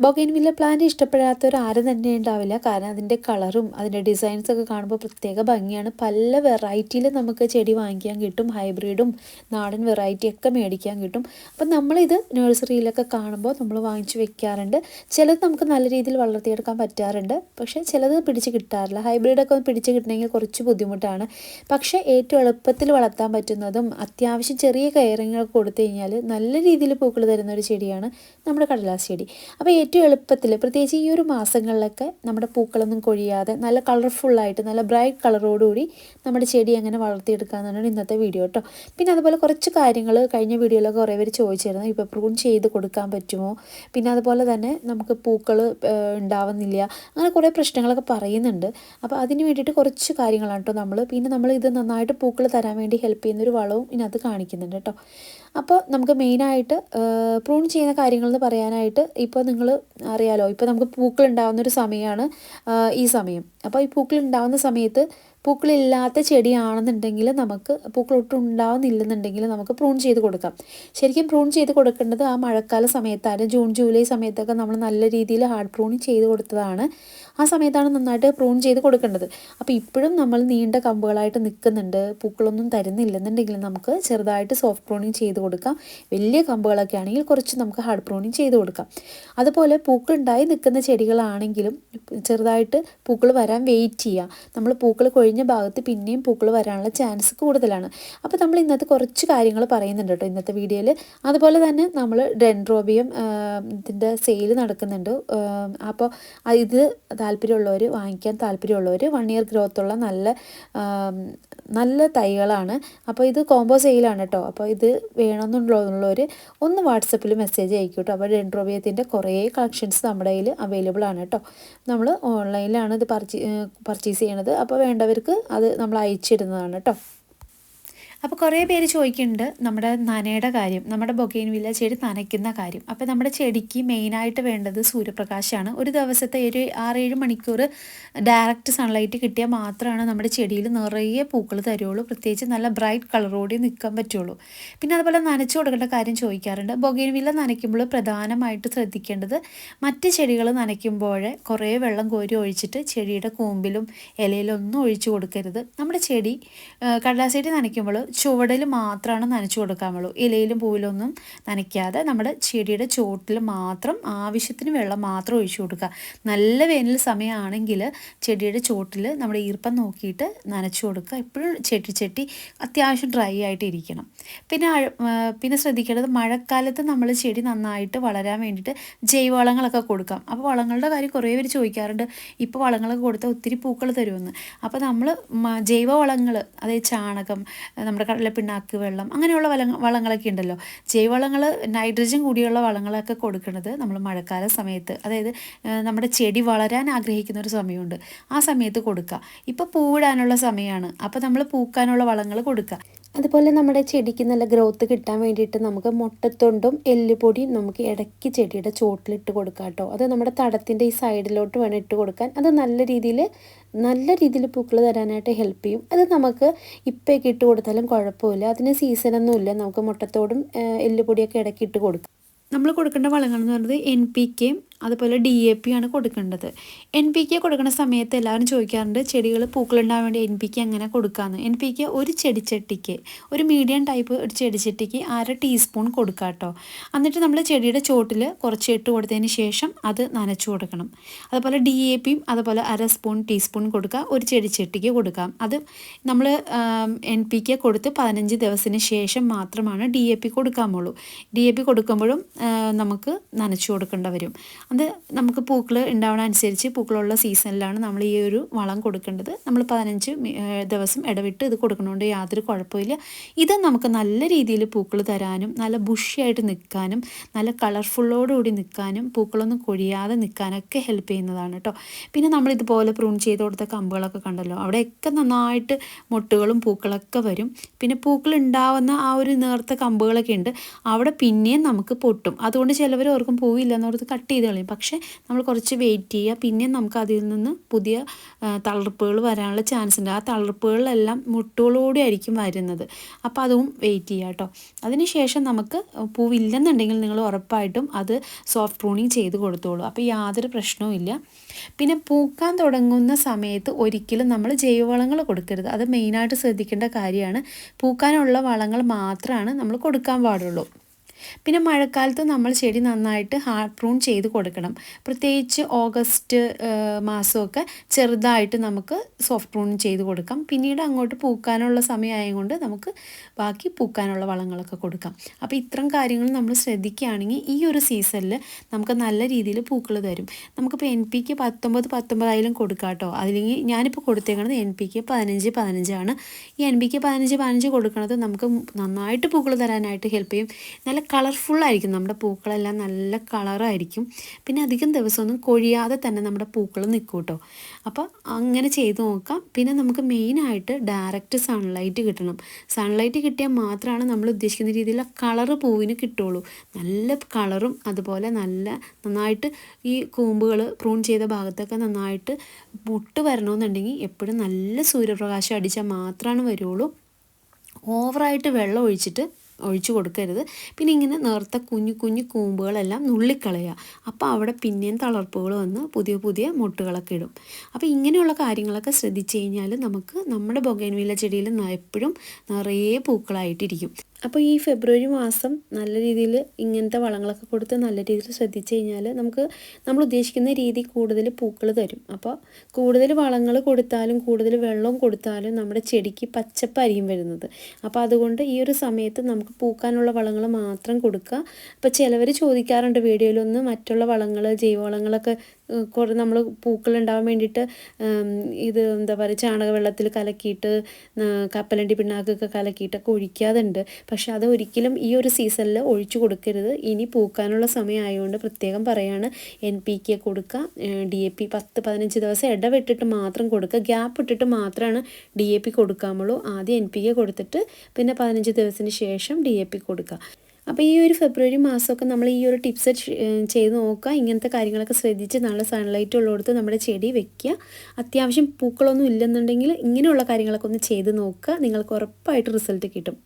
Bougainvillea plant ഇഷ്ടപ്പെടാത്ത ഒരു ആരും തന്നെ ഉണ്ടാവില്ല. കാരണം അതിന്റെ കളറും അതിന്റെ ഡിസൈൻസ് ഒക്കെ കാണുമ്പോൾ പ്രത്യേക ഭംഗിയാണ്. പല വെറൈറ്റിയിൽ നമുക്ക് ചെടി വാങ്ങിക്കാൻ കിട്ടും. ഹൈബ്രിഡും നാടൻ വെറൈറ്റിയൊക്കെ മേടിക്കാൻ കിട്ടും. അപ്പം നമ്മളിത് നഴ്സറിയിലൊക്കെ കാണുമ്പോൾ നമ്മൾ വാങ്ങിച്ചു വെക്കാറുണ്ട്. ചിലത് നമുക്ക് നല്ല രീതിയിൽ വളർത്തിയെടുക്കാൻ പറ്റാറുണ്ട്. പക്ഷേ ചിലത് പിടിച്ച് കിട്ടാറില്ല. ഹൈബ്രിഡൊക്കെ ഒന്ന് പിടിച്ച് കിട്ടണമെങ്കിൽ കുറച്ച് ബുദ്ധിമുട്ടാണ്. പക്ഷേ ഏറ്റവും എളുപ്പത്തിൽ വളർത്താൻ പറ്റുന്നതും അത്യാവശ്യം ചെറിയ കയറിങ്ങൾ കൊടുത്തു കഴിഞ്ഞാൽ നല്ല രീതിയിൽ പൂക്കൾ തരുന്ന ഒരു ചെടിയാണ് നമ്മുടെ കടലാസ് ചെടി. അപ്പോൾ ഏറ്റവും എളുപ്പത്തിൽ പ്രത്യേകിച്ച് ഈ ഒരു മാസങ്ങളിലൊക്കെ നമ്മുടെ പൂക്കളൊന്നും കൊഴിയാതെ നല്ല കളർഫുള്ളായിട്ട് നല്ല ബ്രൈറ്റ് കളറോടുകൂടി നമ്മുടെ ചെടി എങ്ങനെ വളർത്തിയെടുക്കാമെന്നാണ് ഇന്നത്തെ വീഡിയോ കേട്ടോ പിന്നെ അതുപോലെ കുറച്ച് കാര്യങ്ങൾ കഴിഞ്ഞ വീഡിയോയിലൊക്കെ കുറേ പേര് ചോദിച്ചിരുന്നു. ഇപ്പോൾ പ്രൂൺ ചെയ്ത് കൊടുക്കാൻ പറ്റുമോ? പിന്നെ അതുപോലെ തന്നെ നമുക്ക് പൂക്കൾ ഉണ്ടാവുന്നില്ല. അങ്ങനെ കുറേ പ്രശ്നങ്ങളൊക്കെ പറയുന്നുണ്ട്. അപ്പോൾ അതിന് വേണ്ടിയിട്ട് കുറച്ച് കാര്യങ്ങളാണ് കേട്ടോ നമ്മൾ പിന്നെ നമ്മൾ ഇത് നന്നായിട്ട് പൂക്കൾ തരാൻ വേണ്ടി ഹെൽപ്പ് ചെയ്യുന്നൊരു വളവും ഇതിനകത്ത് കാണിക്കുന്നുണ്ട് കേട്ടോ അപ്പോൾ നമുക്ക് മെയിനായിട്ട് പ്രൂൺ ചെയ്യുന്ന കാര്യങ്ങൾ എന്ന് പറയാനായിട്ട് ഇപ്പോൾ നിങ്ങൾ അറിയാലോ ഇപ്പോൾ നമുക്ക് പൂക്കൾ ഉണ്ടാകുന്ന ഒരു സമയമാണ് ഈ സമയം. അപ്പോൾ ഈ പൂക്കൾ ഉണ്ടാകുന്ന സമയത്ത് പൂക്കളില്ലാത്ത ചെടിയാണെന്നുണ്ടെങ്കിൽ നമുക്ക് പൂക്കൾ ഒട്ടും ഉണ്ടാവുന്നില്ലെന്നുണ്ടെങ്കിൽ നമുക്ക് പ്രൂൺ ചെയ്ത് കൊടുക്കാം. ശരിക്കും പ്രൂൺ ചെയ്ത് കൊടുക്കേണ്ടത് ആ മഴക്കാല സമയത്താണ്. ജൂൺ ജൂലൈ സമയത്തൊക്കെ നമ്മൾ നല്ല രീതിയിൽ ഹാർഡ് പ്രൂണിങ് ചെയ്ത് കൊടുത്തതാണ്. ആ സമയത്താണ് നന്നായിട്ട് പ്രൂൺ ചെയ്ത് കൊടുക്കേണ്ടത്. അപ്പോൾ ഇപ്പോഴും നമ്മൾ നീണ്ട കമ്പുകളായിട്ട് നിൽക്കുന്നുണ്ട്. പൂക്കളൊന്നും തരുന്നില്ലെന്നുണ്ടെങ്കിൽ നമുക്ക് ചെറുതായിട്ട് സോഫ്റ്റ് പ്രൂണിങ് ചെയ്ത് കൊടുക്കാം. വലിയ കമ്പുകളൊക്കെ ആണെങ്കിൽ കുറച്ച് നമുക്ക് ഹാർഡ് പ്രൂണിങ് ചെയ്ത് കൊടുക്കാം. അതുപോലെ പൂക്കളുണ്ടായി നിൽക്കുന്ന ചെടികളാണെങ്കിലും ചെറുതായിട്ട് പൂക്കൾ വരാൻ വെയിറ്റ് ചെയ്യുക. നമ്മൾ പൂക്കൾ കൊഴിഞ്ഞ ഭാഗത്ത് പിന്നെയും പൂക്കൾ വരാനുള്ള ചാൻസ് കൂടുതലാണ്. അപ്പോൾ നമ്മൾ ഇന്നത്തെ കുറച്ച് കാര്യങ്ങൾ പറയുന്നുണ്ട് കേട്ടോ ഇന്നത്തെ വീഡിയോയിൽ അതുപോലെ തന്നെ നമ്മൾ ഡെൻഡ്രോബിയം ഇതിന്റെ സെയിൽ നടക്കുന്നുണ്ട്. അപ്പോൾ ഇത് താല്പര്യമുള്ളവർ വാങ്ങിക്കാൻ താല്പര്യമുള്ളവർ വൺ ഇയർ ഗ്രോത്തുള്ള നല്ല നല്ല തൈകളാണ്. അപ്പോൾ ഇത് കോംബോ സെയിലാണ് കേട്ടോ. അപ്പോൾ ഇത് വേണമെന്നുള്ളവർ ഒന്ന് വാട്സപ്പിൽ മെസ്സേജ് അയക്കും കേട്ടോ. അപ്പോൾ ഡെൻഡ്രോബിയത്തിന്റെ കുറേ കളക്ഷൻസ് നമ്മുടെ കയ്യിൽ അവൈലബിൾ ആണ് കേട്ടോ. നമ്മൾ ഓൺലൈനിലാണ് ഇത് പർച്ചേ പർച്ചേസ് ചെയ്യണത്. അപ്പോൾ വേണ്ടവർക്ക് അത് നമ്മൾ അയച്ചിടുന്നതാണ് കേട്ടോ. അപ്പോൾ കുറേ പേര് ചോദിക്കുന്നുണ്ട് നമ്മുടെ നനയുടെ കാര്യം നമ്മുടെ ബൊഗെയിൻ വില്ല ചെടി നനയ്ക്കുന്ന കാര്യം. അപ്പോൾ നമ്മുടെ ചെടിക്ക് മെയിനായിട്ട് വേണ്ടത് സൂര്യപ്രകാശമാണ് ഒരു ദിവസത്തെ ഒരു ആറേഴ് മണിക്കൂർ ഡയറക്റ്റ് സൺലൈറ്റ് കിട്ടിയാൽ മാത്രമാണ് നമ്മുടെ ചെടിയിൽ നിറയെ പൂക്കൾ തരുള്ളൂ. പ്രത്യേകിച്ച് നല്ല ബ്രൈറ്റ് കളറോടെ നിൽക്കാൻ പറ്റുള്ളൂ. പിന്നെ അതുപോലെ നനച്ചു കൊടുക്കേണ്ട കാര്യം ചോദിക്കാറുണ്ട്. ബൊഗെയിൻ വില്ല നനയ്ക്കുമ്പോൾ പ്രധാനമായിട്ട് ശ്രദ്ധിക്കേണ്ടത് മറ്റ് ചെടികൾ നനയ്ക്കുമ്പോൾ കുറേ വെള്ളം കോരി ഒഴിച്ചിട്ട് ചെടിയുടെ കൂമ്പിലും ഇലയിലൊന്നും ഒഴിച്ചു കൊടുക്കരുത്. നമ്മുടെ ചെടി കടലാസേടി നനയ്ക്കുമ്പോൾ ചുവടിൽ മാത്രമാണ് നനച്ചു കൊടുക്കാമുള്ളൂ ഇലയിലും പൂവിലൊന്നും നനയ്ക്കാതെ നമ്മുടെ ചെടിയുടെ ചുവട്ടിൽ മാത്രം ആവശ്യത്തിന് വെള്ളം മാത്രം ഒഴിച്ചു കൊടുക്കുക. നല്ല വേനൽ സമയമാണെങ്കിൽ ചെടിയുടെ ചുവട്ടിൽ നമ്മുടെ ഈർപ്പം നോക്കിയിട്ട് നനച്ചു കൊടുക്കുക. എപ്പോഴും ചെട്ടി ചെട്ടി അത്യാവശ്യം ഡ്രൈ ആയിട്ട് ഇരിക്കണം. പിന്നെ പിന്നെ ശ്രദ്ധിക്കേണ്ടത് മഴക്കാലത്ത് നമ്മൾ ചെടി നന്നായിട്ട് വളരാൻ വേണ്ടിയിട്ട് ജൈവവളങ്ങളൊക്കെ കൊടുക്കാം. അപ്പോൾ വളങ്ങളുടെ കാര്യം കുറേ പേര് ചോദിക്കാറുണ്ട്. ഇപ്പോൾ വളങ്ങളൊക്കെ കൊടുത്താൽ ഒത്തിരി പൂക്കൾ തരുമെന്ന്. അപ്പോൾ നമ്മൾ ജൈവവളങ്ങൾ അതായത് ചാണകം നമ്മുടെ കടലപ്പിണ്ണാക്ക് വെള്ളം അങ്ങനെയുള്ള വല വളങ്ങളൊക്കെ ഉണ്ടല്ലോ. ജൈവവളങ്ങൾ നൈട്രജൻ കൂടിയുള്ള വളങ്ങളൊക്കെ കൊടുക്കുന്നത് നമ്മൾ മഴക്കാല സമയത്ത്. അതായത് നമ്മുടെ ചെടി വളരാൻ ആഗ്രഹിക്കുന്ന ഒരു സമയമുണ്ട്. ആ സമയത്ത് കൊടുക്കുക. ഇപ്പോൾ പൂവിടാനുള്ള സമയമാണ് അപ്പോൾ നമ്മൾ പൂക്കാനുള്ള വളങ്ങൾ കൊടുക്കുക. അതുപോലെ നമ്മുടെ ചെടിക്ക് നല്ല ഗ്രോത്ത് കിട്ടാൻ വേണ്ടിയിട്ട് നമുക്ക് മുട്ടത്തൊണ്ടും എല്ലുപൊടിയും നമുക്ക് ഇടയ്ക്ക് ചെടിയുടെ ചോട്ടിലിട്ട് കൊടുക്കാം കേട്ടോ. അത് നമ്മുടെ തടത്തിന്റെ ഈ സൈഡിലോട്ട് വേണം ഇട്ട് കൊടുക്കാൻ. അത് നല്ല രീതിയിൽ നല്ല രീതിയിൽ പൂക്കൾ തരാനായിട്ട് ഹെൽപ്പ് ചെയ്യും. അത് നമുക്ക് ഇപ്പോഴൊക്കെ ഇട്ട് കൊടുത്താലും കുഴപ്പമില്ല. അതിന് സീസണൊന്നുമില്ല നമുക്ക് മുട്ടത്തോടും എല്ലുപൊടിയൊക്കെ ഇടയ്ക്ക് ഇട്ട് കൊടുക്കാം. നമ്മൾ കൊടുക്കേണ്ട വളങ്ങൾ എന്ന് പറയുന്നത് എൻ പി കെയും അതുപോലെ ഡി എ പി ആണ് കൊടുക്കേണ്ടത്. എൻ പി കെ കൊടുക്കുന്ന സമയത്ത് എല്ലാവരും ചോദിക്കാറുണ്ട് ചെടികൾ പൂക്കളുണ്ടാകാൻ വേണ്ടി എൻ പി കെ എങ്ങനെ കൊടുക്കാമെന്ന് എൻ പി കെ ഒരു ചെടിച്ചട്ടിക്ക് ഒരു മീഡിയം ടൈപ്പ് ഒരു ചെടിച്ചട്ടിക്ക് അര ടീസ്പൂൺ കൊടുക്കുക കേട്ടോ എന്നിട്ട് നമ്മൾ ചെടിയുടെ ചോട്ടിൽ കുറച്ച് ഇട്ട് കൊടുത്തതിന് ശേഷം അത് നനച്ചു കൊടുക്കണം. അതുപോലെ ഡി എ പിയും അതുപോലെ അര സ്പൂൺ ടീസ്പൂൺ കൊടുക്കുക ഒരു ചെടിച്ചട്ടിക്ക് കൊടുക്കാം. അത് നമ്മൾ എൻ പി കെ കൊടുത്ത് പതിനഞ്ച് ദിവസത്തിന് ശേഷം മാത്രമാണ് ഡി എ പി കൊടുക്കാമുള്ളൂ ഡി എ പി കൊടുക്കുമ്പോഴും നമുക്ക് നനച്ചു കൊടുക്കേണ്ട വരും. അത് നമുക്ക് പൂക്കൾ ഉണ്ടാവണ അനുസരിച്ച് പൂക്കളുള്ള സീസണിലാണ് നമ്മൾ ഈ ഒരു വളം കൊടുക്കേണ്ടത്. നമ്മൾ പതിനഞ്ച് ദിവസം ഇടവിട്ട് ഇത് കൊടുക്കണോണ്ട് യാതൊരു കുഴപ്പമില്ല ഇത് നമുക്ക് നല്ല രീതിയിൽ പൂക്കൾ തരാനും നല്ല ബുഷിയായിട്ട് നിൽക്കാനും നല്ല കളർഫുള്ളോടുകൂടി നിൽക്കാനും പൂക്കളൊന്നും കൊഴിയാതെ നിൽക്കാനൊക്കെ ഹെൽപ്പ് ചെയ്യുന്നതാണ് കേട്ടോ. പിന്നെ നമ്മൾ ഇതുപോലെ പ്രൂൺ ചെയ്ത് കൊടുത്ത കമ്പുകളൊക്കെ കണ്ടല്ലോ. അവിടെയൊക്കെ നന്നായിട്ട് മുട്ടുകളും പൂക്കളൊക്കെ വരും. പിന്നെ പൂക്കൾ ഉണ്ടാവുന്ന ആ ഒരു നേർത്ത കമ്പുകളൊക്കെ ഉണ്ട്. അവിടെ പിന്നെയും നമുക്ക് പൊട്ടും. അതുകൊണ്ട് ചിലവർ ഓർക്കും പൂവില്ല എന്നോർത്ത് കട്ട് ചെയ്ത് കളയും. പക്ഷേ നമ്മൾ കുറച്ച് വെയിറ്റ് ചെയ്യുക. പിന്നെ നമുക്ക് അതിൽ നിന്ന് പുതിയ തളർപ്പുകൾ വരാനുള്ള ചാൻസ് ഉണ്ട്. ആ തളർപ്പുകളിലെല്ലാം മുട്ടുകളോടെ ആയിരിക്കും വരുന്നത്. അപ്പോൾ അതും വെയിറ്റ് ചെയ്യുക കേട്ടോ. അതിനുശേഷം നമുക്ക് പൂവില്ലെന്നുണ്ടെങ്കിൽ നിങ്ങൾ ഉറപ്പായിട്ടും അത് സോഫ്റ്റ് പ്രൂണിങ് ചെയ്ത് കൊടുത്തോളൂ. അപ്പോൾ യാതൊരു പ്രശ്നവും ഇല്ല. പിന്നെ പൂക്കാൻ തുടങ്ങുന്ന സമയത്ത് ഒരിക്കലും നമ്മൾ ജൈവവളങ്ങൾ കൊടുക്കരുത്. അത് മെയിനായിട്ട് ശ്രദ്ധിക്കേണ്ട കാര്യമാണ്. പൂക്കാനുള്ള വളങ്ങൾ മാത്രമാണ് നമ്മൾ കൊടുക്കാൻ പാടുള്ളൂ. പിന്നെ മഴക്കാലത്ത് നമ്മൾ ചെടി നന്നായിട്ട് ഹാർഡ് പ്രൂൺ ചെയ്ത് കൊടുക്കണം. പ്രത്യേകിച്ച് ഓഗസ്റ്റ് മാസമൊക്കെ ചെറുതായിട്ട് നമുക്ക് സോഫ്റ്റ് പ്രൂൺ ചെയ്ത് കൊടുക്കാം. പിന്നീട് അങ്ങോട്ട് പൂക്കാനുള്ള സമയമായതുകൊണ്ട് നമുക്ക് ബാക്കി പൂക്കാനുള്ള വളങ്ങളൊക്കെ കൊടുക്കാം. അപ്പോൾ ഇത്തരം കാര്യങ്ങൾ നമ്മൾ ശ്രദ്ധിക്കുകയാണെങ്കിൽ ഈ ഒരു സീസണിൽ നമുക്ക് നല്ല രീതിയിൽ പൂക്കൾ തരും. നമുക്കിപ്പോൾ എൻ പിക്ക് പത്തൊമ്പത് പത്തൊമ്പതായാലും കൊടുക്കാം കേട്ടോ. അല്ലെങ്കിൽ ഞാനിപ്പോൾ കൊടുത്തേക്കണത് എൻ പിക്ക് പതിനഞ്ച് പതിനഞ്ചാണ് ഈ എൻ പിക്ക് പതിനഞ്ച് പതിനഞ്ച് കൊടുക്കുന്നത് നമുക്ക് നന്നായിട്ട് പൂക്കൾ തരാനായിട്ട് ഹെൽപ്പ് ചെയ്യും. നല്ല കളർഫുള്ളായിരിക്കും നമ്മുടെ പൂക്കളെല്ലാം നല്ല കളറായിരിക്കും പിന്നെ അധികം ദിവസമൊന്നും കൊഴിയാതെ തന്നെ നമ്മുടെ പൂക്കൾ നിൽക്കും കേട്ടോ അപ്പോൾ അങ്ങനെ ചെയ്ത് നോക്കാം. പിന്നെ നമുക്ക് മെയിനായിട്ട് ഡയറക്റ്റ് സൺലൈറ്റ് കിട്ടണം. സൺലൈറ്റ് കിട്ടിയാൽ മാത്രമാണ് നമ്മൾ ഉദ്ദേശിക്കുന്ന രീതിയിലുള്ള കളറ് പൂവിന് കിട്ടുള്ളൂ നല്ല കളറും അതുപോലെ നല്ല നന്നായിട്ട് ഈ കൂമ്പുകൾ പ്രൂൺ ചെയ്ത ഭാഗത്തൊക്കെ നന്നായിട്ട് മുട്ട് വരണമെന്നുണ്ടെങ്കിൽ എപ്പോഴും നല്ല സൂര്യപ്രകാശം അടിച്ചാൽ മാത്രമാണ് വരുള്ളൂ ഓവറായിട്ട് വെള്ളം ഒഴിച്ചിട്ട് ഒഴിച്ചു കൊടുക്കരുത്. പിന്നെ ഇങ്ങനെ നേർത്ത കുഞ്ഞു കുഞ്ഞു കൂമ്പുകളെല്ലാം നുള്ളിക്കളയുക. അപ്പോൾ അവിടെ പിന്നെയും തളർപ്പുകൾ വന്ന് പുതിയ പുതിയ മുട്ടുകളൊക്കെ ഇടും. അപ്പോൾ ഇങ്ങനെയുള്ള കാര്യങ്ങളൊക്കെ ശ്രദ്ധിച്ചു കഴിഞ്ഞാൽ നമുക്ക് നമ്മുടെ ബൊഗൈൻവില്ല ചെടിയിൽ എപ്പോഴും നിറയെ പൂക്കളായിട്ടിരിക്കും. അപ്പോൾ ഈ ഫെബ്രുവരി മാസം നല്ല രീതിയിൽ ഇങ്ങനത്തെ വളങ്ങളൊക്കെ കൊടുത്ത് നല്ല രീതിയിൽ ശ്രദ്ധിച്ചു കഴിഞ്ഞാൽ നമുക്ക് നമ്മൾ ഉദ്ദേശിക്കുന്ന രീതി കൂടുതൽ പൂക്കൾ തരും. അപ്പോൾ കൂടുതൽ വളങ്ങൾ കൊടുത്താലും കൂടുതൽ വെള്ളം കൊടുത്താലും നമ്മുടെ ചെടിക്ക് പച്ചപ്പായിരിക്കും വരുന്നത്. അപ്പോൾ അതുകൊണ്ട് ഈ ഒരു സമയത്ത് നമുക്ക് പൂക്കാനുള്ള വളങ്ങൾ മാത്രം കൊടുക്കുക. അപ്പോൾ ചിലവർ ചോദിക്കാറുണ്ട് വീഡിയോയിലൊന്ന് മറ്റുള്ള വളങ്ങൾ ജൈവവളങ്ങളൊക്കെ കുറേ നമ്മൾ പൂക്കൾ ഉണ്ടാവാൻ വേണ്ടിയിട്ട് ഇത് എന്താ പറയുക ചാണകവെള്ളത്തിൽ കലക്കിയിട്ട് കപ്പലണ്ടി പിണ്ണാക്കൊക്കെ കലക്കിയിട്ടൊക്കെ ഒഴിക്കാതുണ്ട് പക്ഷെ അത് ഒരിക്കലും ഈ ഒരു സീസണിൽ ഒഴിച്ചു കൊടുക്കരുത്. ഇനി പൂക്കാനുള്ള സമയമായതുകൊണ്ട് പ്രത്യേകം പറയാണ് എൻ പി കെ കൊടുക്കുക ഡി എ പി പത്ത് പതിനഞ്ച് ദിവസം ഇടവിട്ടിട്ട് മാത്രം കൊടുക്കുക. ഗ്യാപ്പ് ഇട്ടിട്ട് മാത്രമാണ് ഡി എ പി കൊടുക്കാമുള്ളൂ ആദ്യം എൻ പി കെ കൊടുത്തിട്ട് പിന്നെ പതിനഞ്ച് ദിവസത്തിന് ശേഷം ഡി എ പി കൊടുക്കുക. അപ്പോൾ ഈ ഒരു ഫെബ്രുവരി മാസമൊക്കെ നമ്മൾ ഈ ഒരു ടിപ്സ് ചെയ്ത് നോക്കുക. ഇങ്ങനത്തെ കാര്യങ്ങളൊക്കെ ശ്രദ്ധിച്ച് നല്ല സൺലൈറ്റ് ഉള്ളിടത്ത് നമ്മുടെ ചെടി വെക്കുക. അത്യാവശ്യം പൂക്കളൊന്നും ഇല്ലെന്നുണ്ടെങ്കിൽ ഇങ്ങനെയുള്ള കാര്യങ്ങളൊക്കെ ഒന്ന് ചെയ്ത് നോക്കുക. നിങ്ങൾക്ക് ഉറപ്പായിട്ട് റിസൾട്ട് കിട്ടും.